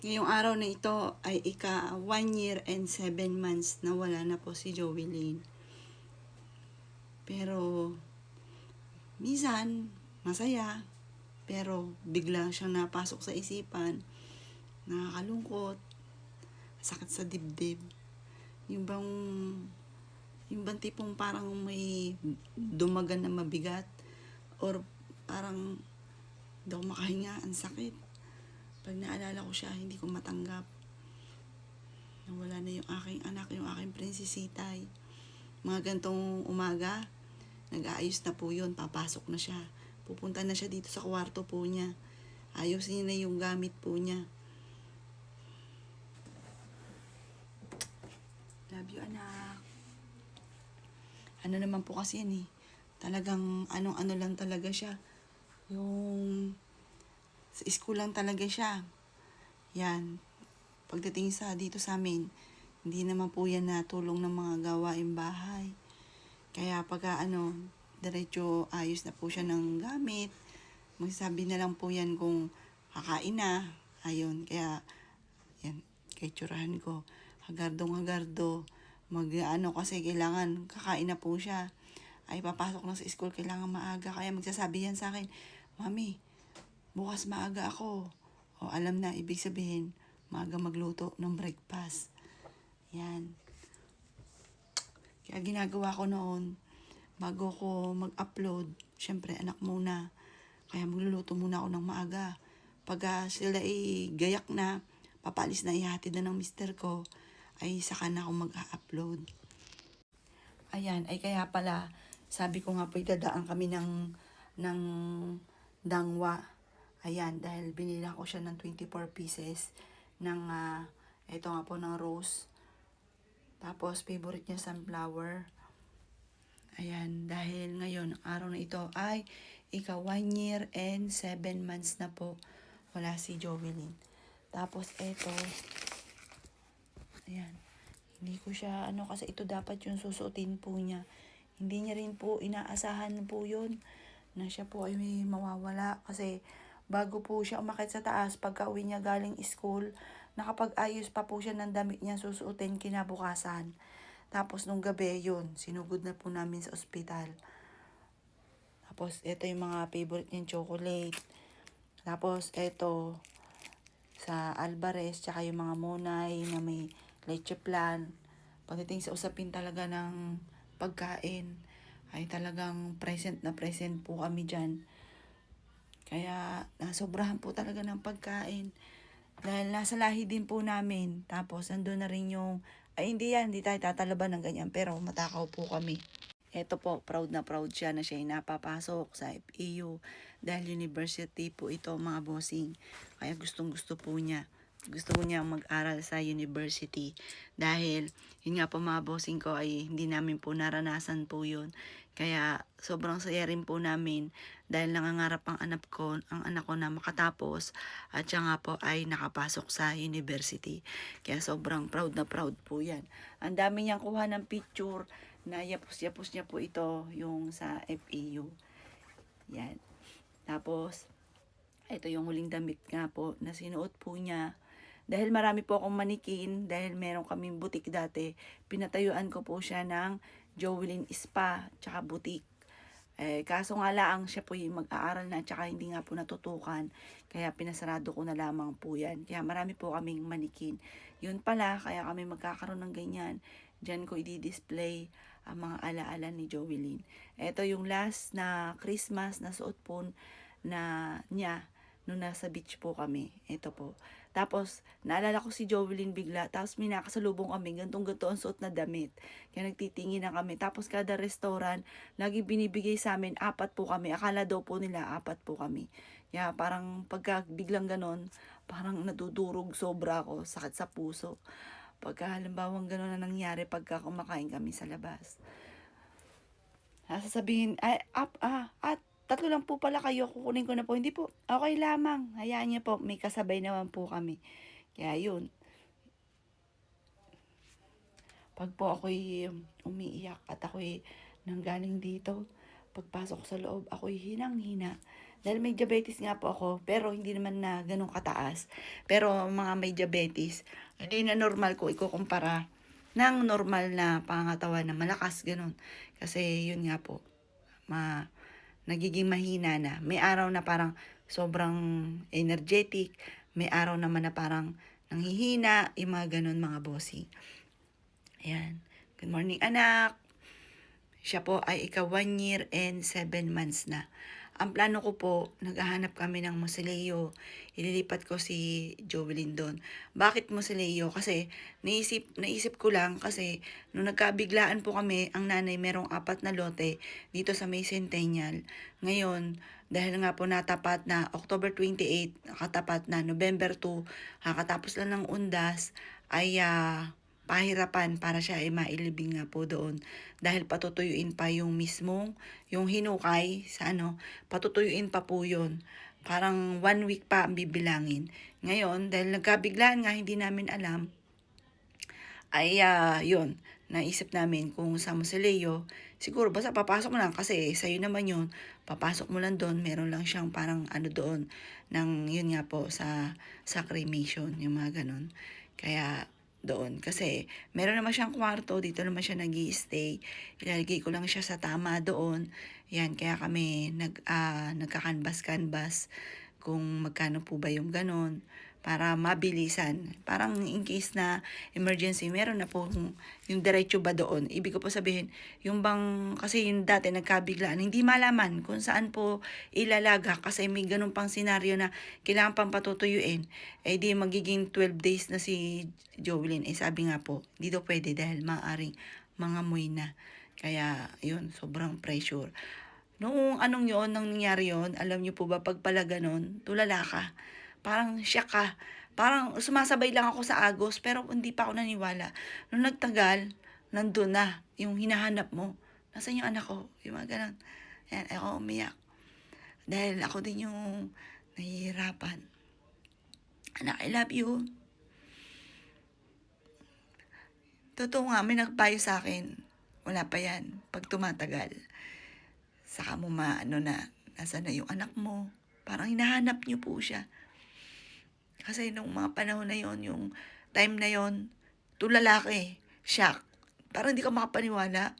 Ngayong araw na ito ay ika 1 year and 7 months na wala na po si Joey Lane. Pero, minsan, masaya. Pero, bigla siyang napasok sa isipan. Nakakalungkot. Sakit sa dibdib. Yung bang, yung bang tipong parang may dumagan na mabigat. Or parang, ako makahinga, ang sakit. Pag naalala ko siya, hindi ko matanggap. Nawala na yung aking anak, yung aking prinsesitay. Mga gantong umaga, nag-aayos na po yun, papasok na siya. Pupunta na siya dito sa kwarto po niya. Ayusin niya na yung gamit po niya. Love you, anak. Ano naman po kasi yan eh. Talagang anong-ano lang talaga siya. Yung sa school lang talaga siya. Yan. Pagdating sa dito sa amin, hindi naman po yan natulong ng mga gawain bahay. Kaya pag ano, diretso ayos na po siya ng gamit. Magsasabi na lang po yan kung kakain na. Ayun, kaya yan, kay tsurahan ko. Hagardong hagardo. Mag ano kasi kailangan kakain na po siya. Ay papasok na sa school, kailangan maaga. Kaya magsasabi yan sa akin, Mami, bukas maaga ako. O alam na, ibig sabihin, maaga magluto ng breakfast. Yan. Kaya ginagawa ko noon, bago ko mag-upload, syempre anak muna. Kaya magluluto muna ako ng maaga. Pag ah, sila ay gayak na, papalis na ihatid na ng mister ko, ay saka na ako mag-upload. Ayan, ay kaya pala, sabi ko nga po idadaan kami ng, ng dangwa. Ayan, dahil binila ko siya ng 24 pieces ng, ah, ito nga po ng rose. Tapos, favorite niya sunflower. Ayan, dahil ngayon, ang araw na ito ay ika 1 year and 7 months na po wala si Jovelyn. Tapos, eto, ayan, hindi ko siya, ano, kasi ito dapat yung susuotin po niya. Hindi niya rin po inaasahan po yun na siya po ay mawawala kasi bago po siya umakit sa taas pagka uwi niya galing school, nakapag-ayos pa po siya ng damit niya susuotin kinabukasan. Tapos nung gabi yun, sinugod na po namin sa ospital. Tapos ito yung mga favorite niyang chocolate. Tapos ito sa Alvarez, tsaka yung mga monay na may leche plan. Pagdating sa usapin talaga ng pagkain, ay talagang present na present po kami dyan. Kaya nasobrahan po talaga ng pagkain. Dahil nasa lahi din po namin. Tapos nandun na rin yung, ay hindi yan, hindi tayo tatalaban ng ganyan. Pero matakaw po kami. Eto po, proud na proud siya na siya ay napapasok sa FEU. Dahil university po ito mga bossing. Kaya gustong gusto po niya gusto ko niya mag-aral sa university dahil yun nga po mga bossing ko ay hindi namin po naranasan po yun kaya sobrang saya rin po namin dahil nangangarap ang anak ko ang anak ko na makatapos at siya nga po ay nakapasok sa university. Kaya sobrang proud na proud po yan. Ang dami niyang kuha ng picture na yapos-yapos niya po ito yung sa FEU yan. Tapos ito yung huling damit nga po na sinuot po niya. Dahil marami po akong manikin, dahil meron kaming butik dati, pinatayuan ko po siya ng Jovelyn Spa, tsaka butik. Eh, kaso nga lang, siya po yung mag-aaral na, tsaka hindi nga po natutukan. Kaya pinasarado ko na lamang po yan. Kaya marami po kaming manikin. Yun pala, kaya kami magkakaroon ng ganyan. Diyan ko i-display ang mga alaala ni Jovelyn. Ito yung last na Christmas na suot po na niya nung nasa beach po kami. Ito po. Tapos, naalala ko si Jovelyn bigla. Tapos, may nakasalubong kami. Gantong-ganto ang suot na damit. Kaya nagtitingin na kami. Tapos, kada restaurant, lagi binibigay sa amin, apat po kami. Akala daw po nila, apat po kami. Kaya parang pagka biglang ganon, parang nadudurog sobra ako. Sakit sa puso. Pagka halimbawa ganon na nangyari pagka kumakain kami sa labas. Sasabihin, ay, up, ah, at tatlo lang po pala kayo, kukunin ko na po. Hindi po, okay lamang. Hayaan niyo po, may kasabay naman po kami. Kaya yun. Pag po ako'y umiiyak at ako'y nanggaling dito, pagpasok sa loob, ako'y hinang-hina Dahil may diabetes nga po ako, pero hindi naman na ganun kataas. Pero mga may diabetes, hindi na normal ko ikukumpara ng normal na pangangatawan na malakas, ganun. Kasi yun nga po, ma nagiging mahina na. May araw na parang sobrang energetic, may araw naman na parang nanghihina, yung mga ganun mga bossing. Ayan. Good morning anak. Siya po ay ika 1 year and 7 months na. Ang plano ko po, naghahanap kami ng Mosileo. Ililipat ko si Jovelyn doon. Bakit Mosileo? Kasi naisip, naisip ko lang kasi nung nagkabiglaan po kami, ang nanay merong apat na lote dito sa May Centennial. Ngayon, dahil nga po natapat na October 28, nakatapat na November 2, kakatapos lang ng undas, ay ah, pahirapan para siya ay mailibing nga po doon. Dahil patutuyuin pa yung mismong, yung hinukay sa ano, patutuyuin pa po yun. Parang one week pa ang bibilangin. Ngayon, dahil nagkabiglaan nga, hindi namin alam, ay ah, yun, naisip namin kung sa Leo, siguro basta papasok mo lang kasi sa'yo naman yun, papasok mo lang doon, meron lang siyang parang ano doon, ng yun nga po sa, sa cremation, yung mga ganun. Kaya doon. Kasi meron naman siyang kwarto, dito naman siya nag stay Ilalagay ko lang siya sa tama doon. Yan, kaya kami nag, uh, nagkakanbas-kanbas kung magkano po ba yung ganon para mabilisan. Parang in case na emergency, meron na po yung, diretso ba doon. Ibig ko po sabihin, yung bang, kasi yung dati nagkabiglaan, hindi malaman kung saan po ilalaga kasi may ganun pang senaryo na kailangan pang patutuyuin. Eh di magiging 12 days na si Jovelyn. Eh sabi nga po, dito pwede dahil maaaring mga muy na. Kaya yun, sobrang pressure. Noong anong yon nang nangyari yon alam niyo po ba, pag pala ganun, tulala ka parang siya ka. Parang sumasabay lang ako sa Agos, pero hindi pa ako naniwala. Nung nagtagal, nandun na yung hinahanap mo. Nasaan yung anak ko? Yung mga ganun. Ayan, ako umiyak. Dahil ako din yung nahihirapan. Anak, I love you. Totoo nga, may nagpayo sa akin. Wala pa yan. Pag tumatagal, saka mo maano na, nasa na yung anak mo. Parang hinahanap niyo po siya. Kasi nung mga panahon na yon yung time na yon to lalaki, shock. Parang hindi ka makapaniwala.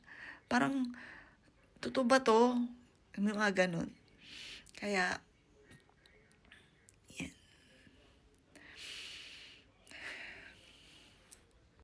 Parang, totoo ba to? Yung mga ganun. Kaya,